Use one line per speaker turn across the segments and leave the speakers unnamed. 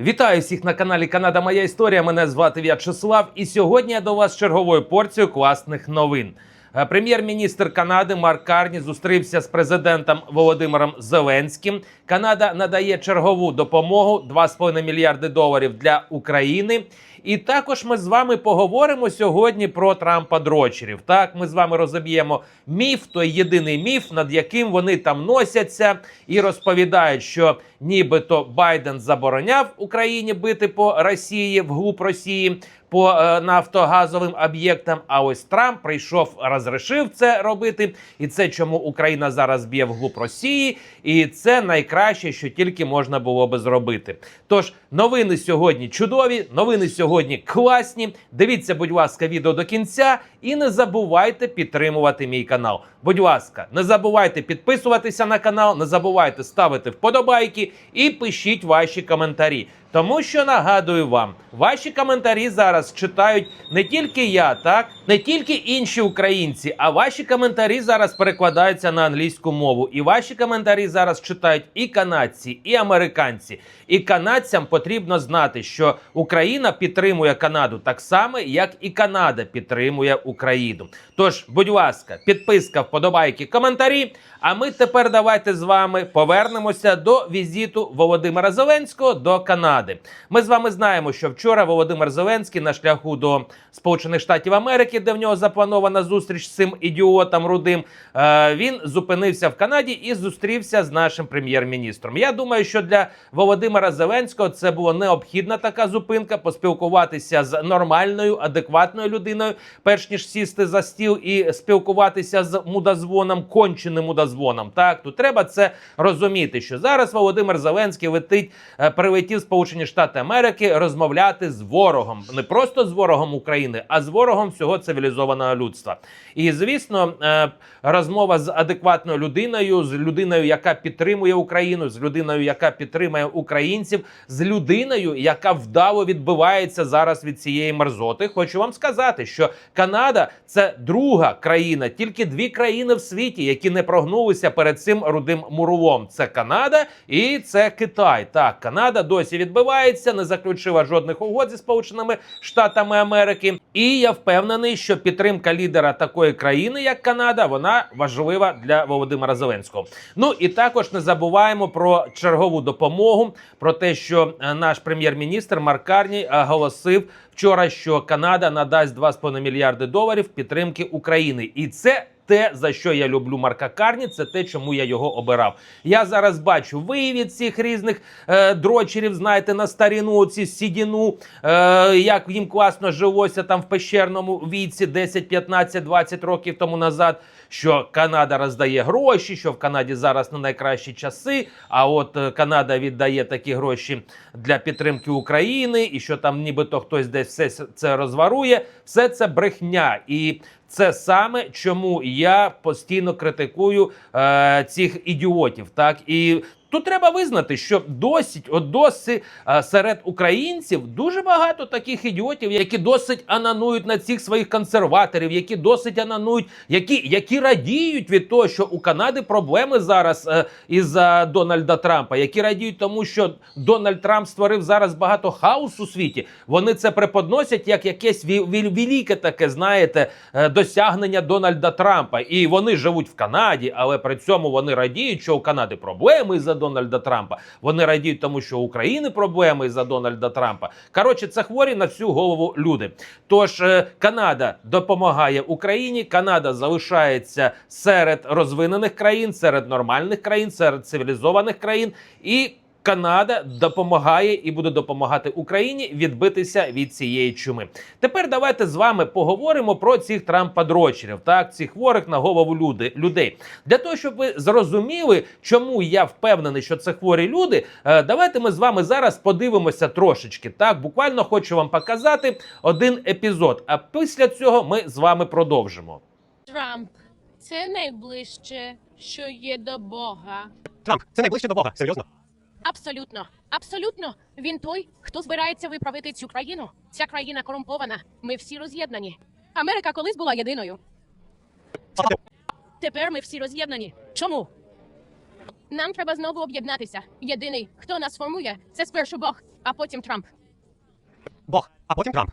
Вітаю всіх на каналі Канада Моя Історія. Мене звати В'ячеслав. І сьогодні я до вас черговою порцією класних новин. Е, Прем'єр-міністр Канади Марк Карні зустрівся з президентом Володимиром Зеленським. Канада надає чергову допомогу 2,5 мільярди доларів для України. І також ми з вами поговоримо сьогодні про Трампа дрочерів. Так, ми з вами розоб'ємо міф, той єдиний міф, над яким вони там носяться, і розповідають, що нібито Байден забороняв Україні бити по Росії вглуб Росії. По е, нафтогазовим об'єктам, а ось Трамп прийшов, розрішив це робити, і це чому Україна зараз б'є вглуб Росії, і це найкраще, що тільки можна було би зробити. Тож новини сьогодні чудові, новини сьогодні класні. Дивіться, будь ласка, відео до кінця і не забувайте підтримувати мій канал. Будь ласка, не забувайте підписуватися на канал, не забувайте ставити вподобайки і пишіть ваші коментарі. Тому що нагадую вам, ваші коментарі зараз читають не тільки я, так не тільки інші українці, а ваші коментарі зараз перекладаються на англійську мову. І ваші коментарі зараз читають і канадці, і американці. І канадцям потрібно знати, що Україна підтримує Канаду так само, як і Канада підтримує Україну. Тож, будь ласка, підписка, вподобайки, коментарі. А ми тепер давайте з вами повернемося до візиту Володимира Зеленського до Канади. Ми з вами знаємо, що вчора Володимир Зеленський на шляху до Сполучених Штатів Америки, де в нього запланована зустріч з цим ідіотом рудим. е, Він зупинився в Канаді і зустрівся з нашим прем'єр-міністром. Я думаю, що для Володимира Зеленського це була необхідна така зупинка, поспілкуватися з нормальною, адекватною людиною, перш ніж сісти за стіл і спілкуватися з мудозвоном, конченим мудозвоном. Так, тут треба це розуміти, що зараз Володимир Зеленський летить, е, прилетів в Сполучені Штати Америки розмовляти з ворогом, не просто з ворогом України, а з ворогом всього цивілізованого людства. І звісно, е, розмова з адекватною людиною, з людиною, яка підтримує Україну, з людиною, яка підтримує українців, з людиною, яка вдало відбивається зараз від цієї мерзоти. Хочу вам сказати, що Канада це друга країна, тільки дві країни в світі, які не прогнулися перед цим рудим мурулом. Це Канада і це Китай. Так, Канада досі відбивається, не заключила жодних угод зі Сполученими Штатами Америки. І я впевнений, що підтримка лідера такої країни, як Канада, вона важлива для Володимира Зеленського. Ну і також не забуваємо про чергову допомогу, про те, що е, наш прем'єр-міністр Марк Карні оголосив вчора, що Канада надасть 2,5 мільярди доларів підтримки України, і це. Те, за що я люблю Марка Карні, це те, чому я його обирав. Я зараз бачу вивід цих різних е, дрочерів, знаєте, на старіну, ці сідіну, е, як їм класно жилося там в пещерному віці 10, 15, 20 років тому назад. Що Канада роздає гроші, що в Канаді зараз не найкращі часи. А от е, Канада віддає такі гроші для підтримки України, і що там нібито хтось десь все це розварує. Все це брехня. І це саме чому я постійно критикую е, цих ідіотів. Так і тут треба визнати, що досить, от досі е, серед українців дуже багато таких ідіотів, які досить ананують на цих своїх консерваторів, які досить ананують, які, які радіють від того, що у Канади проблеми зараз е, із е, Дональда Трампа, які радіють тому, що Дональд Трамп створив зараз багато хаосу у світі. Вони це преподносять як якесь велике таке, знаєте, е, досягнення Дональда Трампа. І вони живуть в Канаді, але при цьому вони радіють, що у Канади проблеми із-за Дональда Трампа. Вони радіють тому, що у України проблеми із-за Дональда Трампа. Коротше, це хворі на всю голову люди. Тож е, Канада допомагає Україні. Канада залишається серед розвинених країн, серед нормальних країн, серед цивілізованих країн і. Канада допомагає і буде допомагати Україні відбитися від цієї чуми. Тепер давайте з вами поговоримо про цих трампадрочерів, так цих хворих на голову люди, людей. Для того, щоб ви зрозуміли, чому я впевнений, що це хворі люди. е, Давайте ми з вами зараз подивимося трошечки. Так, буквально хочу вам показати один епізод. А після цього ми з вами продовжимо.
Трамп це найближче, що є до Бога.
Трамп, це найближче до Бога. Серйозно?
Абсолютно, абсолютно. Він той, хто збирається виправити цю країну. Ця країна корумпована. Ми всі роз'єднані. Америка колись була єдиною. Тепер ми всі роз'єднані. Чому? Нам треба знову об'єднатися. Єдиний, хто нас формує, це спершу Бог, а потім Трамп.
Бог, а потім Трамп.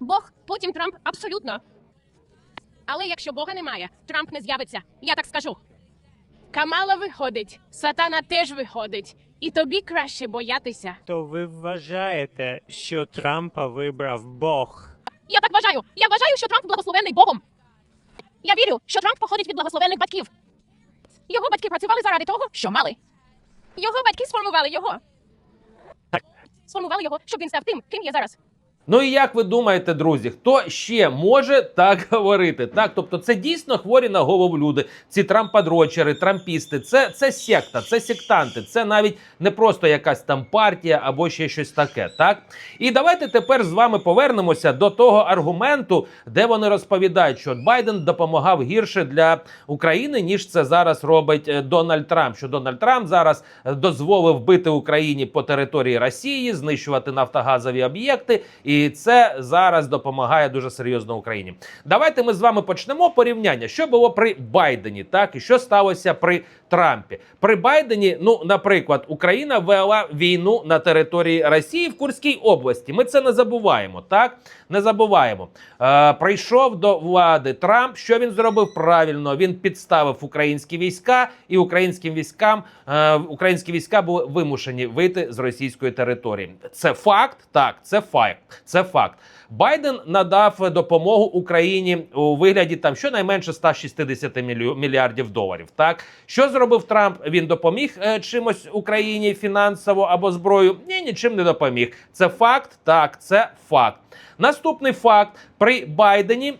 Бог, потім Трамп, абсолютно. Але якщо Бога немає, Трамп не з'явиться. Я так скажу. Камала виходить, сатана теж виходить. І тобі краще боятися.
То ви вважаєте, що Трампа вибрав Бог?
Я так вважаю. Я вважаю, що Трамп благословений Богом. Я вірю, що Трамп походить від благословених батьків. Його батьки працювали заради того, що мали. Його батьки сформували його.
Так.
Сформували його, щоб він став тим, ким є зараз.
Ну і як ви думаєте, друзі, хто ще може так говорити? Так, тобто, це дійсно хворі на голову люди, ці трампадрочери, трампісти, це, це секта, це сектанти, це навіть не просто якась там партія або ще щось таке. Так і давайте тепер з вами повернемося до того аргументу, де вони розповідають, що Байден допомагав гірше для України, ніж це зараз робить е, Дональд Трамп. Що Дональд Трамп зараз е, дозволив бити Україні по території Росії, знищувати нафтогазові об'єкти, і це зараз допомагає дуже серйозно Україні. Давайте ми з вами почнемо порівняння, що було при Байдені, так і що сталося при Трампі. При Байдені, ну наприклад, Україна вела війну на території Росії в Курській області. Ми це не забуваємо. Так не забуваємо. Е, прийшов до влади Трамп. Що він зробив правильно? Він підставив українські війська, і українським військам е, українські війська були вимушені вийти з російської території. Це факт. Так, це факт. Це факт. Байден надав допомогу Україні у вигляді там щонайменше 160 мілю- мільярдів доларів. Так що зробив Трамп? Він допоміг е, чимось Україні фінансово або зброю? Ні, нічим не допоміг. Це факт. Так, це факт. Наступний факт при Байдені.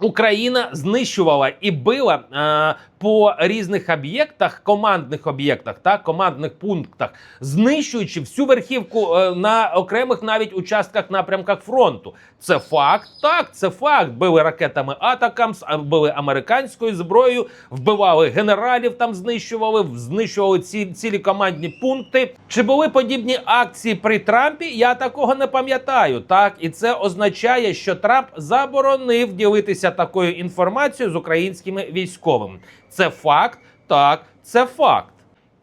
Україна знищувала і била е, по різних об'єктах, командних об'єктах та командних пунктах, знищуючи всю верхівку е, на окремих навіть участках напрямках фронту. Це факт. Так, це факт. Били ракетами Атакамс, били американською зброєю, вбивали генералів, там знищували, знищували ці цілі командні пункти. Чи були подібні акції при Трампі? Я такого не пам'ятаю. Так, і це означає, що Трамп заборонив ділитися такою інформацією з українськими військовими. Це факт. Так, це факт.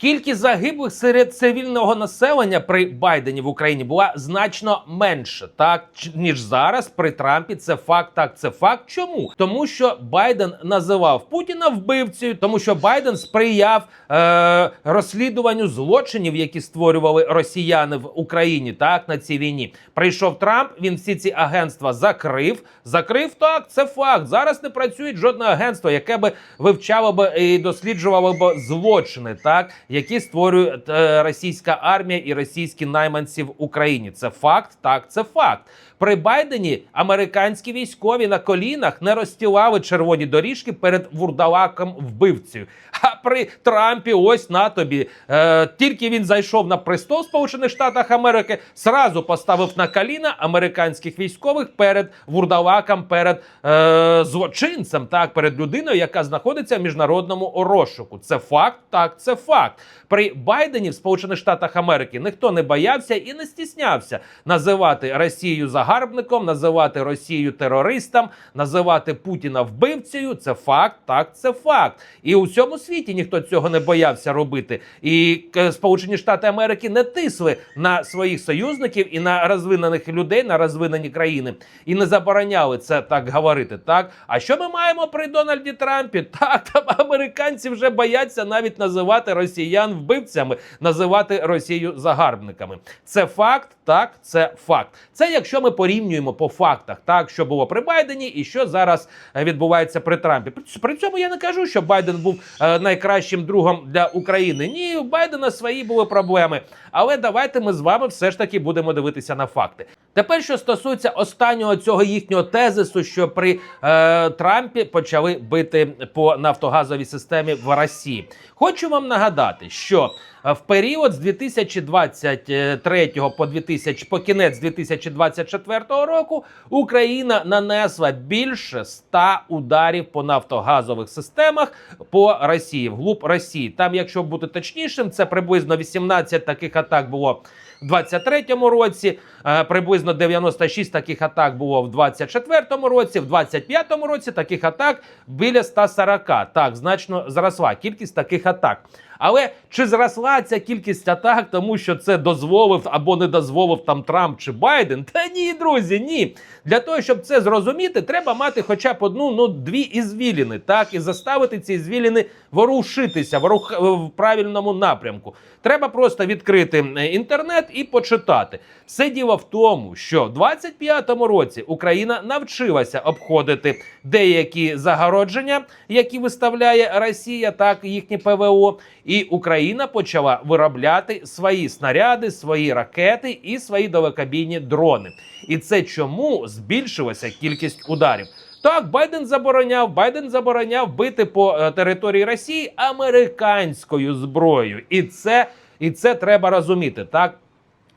Кількість загиблих серед цивільного населення при Байдені в Україні була значно менше, так ніж зараз при Трампі. Це факт. Так, це факт. Чому? Тому що Байден називав Путіна вбивцею, тому що Байден сприяв е- розслідуванню злочинів, які створювали росіяни в Україні. Так на цій війні прийшов Трамп. Він всі ці агентства закрив. Закрив так. Це факт. Зараз не працює жодне агентство, яке би вивчало би і досліджувало б злочини, так які створює е, російська армія і російські найманці в Україні. Це факт. Так, це факт. При Байдені американські військові на колінах не розстілали червоні доріжки перед вурдалаком вбивцею. А при Трампі, ось на тобі. Е, тільки він зайшов на престол Сполучених Штатах Америки, сразу поставив на коліна американських військових перед вурдалаком, перед е, злочинцем, так, перед людиною, яка знаходиться в міжнародному розшуку. Це факт, так, це факт. При Байдені в Сполучених Штатах Америки ніхто не боявся і не стіснявся називати Росію загарбником, називати Росію терористом, називати Путіна вбивцею. Це факт, так, це факт. І у всьому світі ніхто цього не боявся робити. І е, Сполучені Штати Америки не тисли на своїх союзників і на розвинених людей, на розвинені країни, і не забороняли це так говорити. Так, а що ми маємо при Дональді Трампі? Так, там американці вже бояться навіть називати росіян вбивцями, називати Росію загарбниками. Це факт, так, це факт. Це якщо ми порівнюємо по фактах, так що було при Байдені і що зараз е, відбувається при Трампі. При- цьому я не кажу, що Байден був е, найкращим другом для України. Ні, у Байдена свої були проблеми. Але давайте ми з вами все ж таки будемо дивитися на факти. Тепер, що стосується останнього цього їхнього тезису, що при е, Трампі почали бити по нафтогазовій системі в Росії. Хочу вам нагадати, що е, в період з 2023 по 2000, по кінець 2024 року Україна нанесла більше 100 ударів по нафтогазових системах по Росії, вглуб Росії. Там, якщо бути точнішим, це приблизно 18 таких атак було в 23-му році. е, Приблизно 96 таких атак було в 24-му році. В 25-му році таких атак біля 140. Так, значно зросла кількість таких атак. Але чи зросла ця кількість атак, тому що це дозволив або не дозволив там Трамп чи Байден? Та ні, друзі, ні. Для того, щоб це зрозуміти, треба мати хоча б одну, ну дві ізвіліни, так і заставити ці ізвіліни ворушитися в рух в правильному напрямку. Треба просто відкрити е, інтернет і почитати. Все діло в тому, що в 25-му році Україна навчилася обходити деякі загородження, які виставляє Росія, так їхнє ПВО. І Україна почала виробляти свої снаряди, свої ракети і свої далекобійні дрони. І це чому збільшилася кількість ударів. Так, Байден забороняв, Байден забороняв бити по е, території Росії американською зброєю, і це, і це треба розуміти. Так,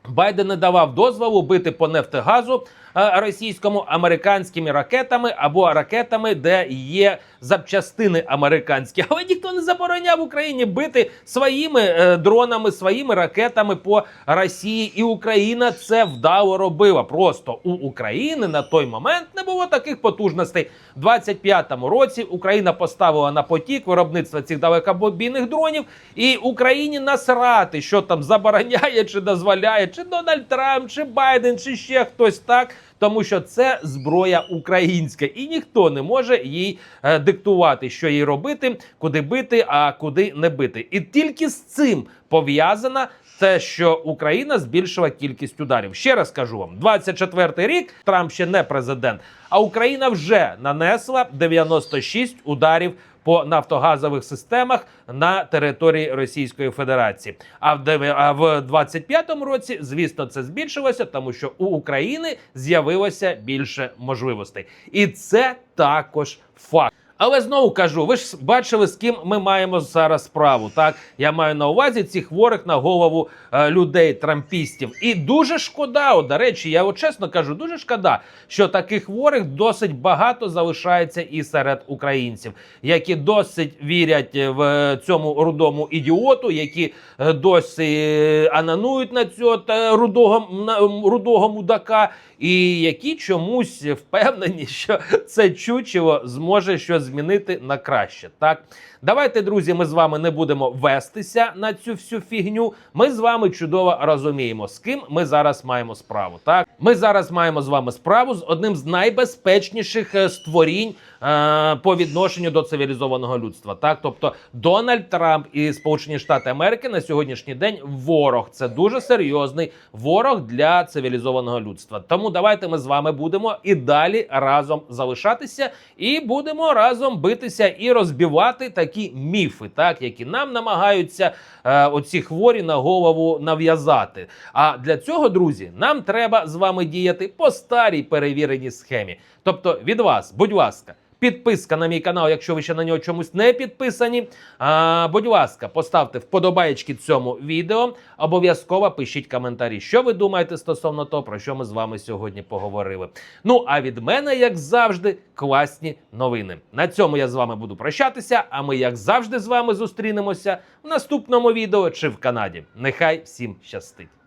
Байден не давав дозволу бити по нефтегазу російському американськими ракетами або ракетами, де є запчастини американські. Але ніхто не забороняв Україні бити своїми е, дронами, своїми ракетами по Росії. І Україна це вдало робила. Просто у України на той момент не було таких потужностей. У 25-му році Україна поставила на потік виробництва цих далекобійних дронів, і Україні насрати, що там забороняє чи дозволяє, чи Дональд Трамп, чи Байден, чи ще хтось так. Тому що це зброя українська, і ніхто не може їй е, диктувати, що їй робити, куди бити, а куди не бити. І тільки з цим пов'язана те, що Україна збільшила кількість ударів. Ще раз кажу вам: 24-й рік Трамп ще не президент, а Україна вже нанесла 96 ударів по нафтогазових системах на території Російської Федерації. А в деве- а в 25-му році, звісно, це збільшилося, тому що у України з'явилося більше можливостей, і це також факт. Але знову кажу, ви ж бачили, з ким ми маємо зараз справу. Так я маю на увазі цих хворих на голову е, людей, трампістів. І дуже шкода, от, до речі, я от чесно кажу, дуже шкода, що таких хворих досить багато залишається і серед українців, які досить вірять в е, цьому рудому ідіоту, які е, досі е, ананують на цього рудого, на, рудого мудака, і які чомусь впевнені, що це чучело зможе щось змінити на краще. Так, давайте, друзі, ми з вами не будемо вестися на цю всю фігню. Ми з вами чудово розуміємо, з ким ми зараз маємо справу. Так, ми зараз маємо з вами справу з одним з найбезпечніших е, створінь е, по відношенню до цивілізованого людства. Так, тобто Дональд Трамп і Сполучені Штати Америки на сьогоднішній день ворог. Це дуже серйозний ворог для цивілізованого людства. Тому давайте ми з вами будемо і далі разом залишатися, і будемо разом битися і розбивати такі міфи, так які нам намагаються е, оці хворі на голову нав'язати. А для цього, друзі, нам треба з вами діяти по старій перевіреній схемі. Тобто від вас, будь ласка. Підписка на мій канал, якщо ви ще на нього чомусь не підписані. А, будь ласка, поставте вподобаєчки цьому відео. Обов'язково пишіть коментарі, що ви думаєте стосовно того, про що ми з вами сьогодні поговорили. Ну а від мене, як завжди, класні новини. На цьому я з вами буду прощатися. А ми, як завжди, з вами зустрінемося в наступному відео чи в Канаді. Нехай всім щастить!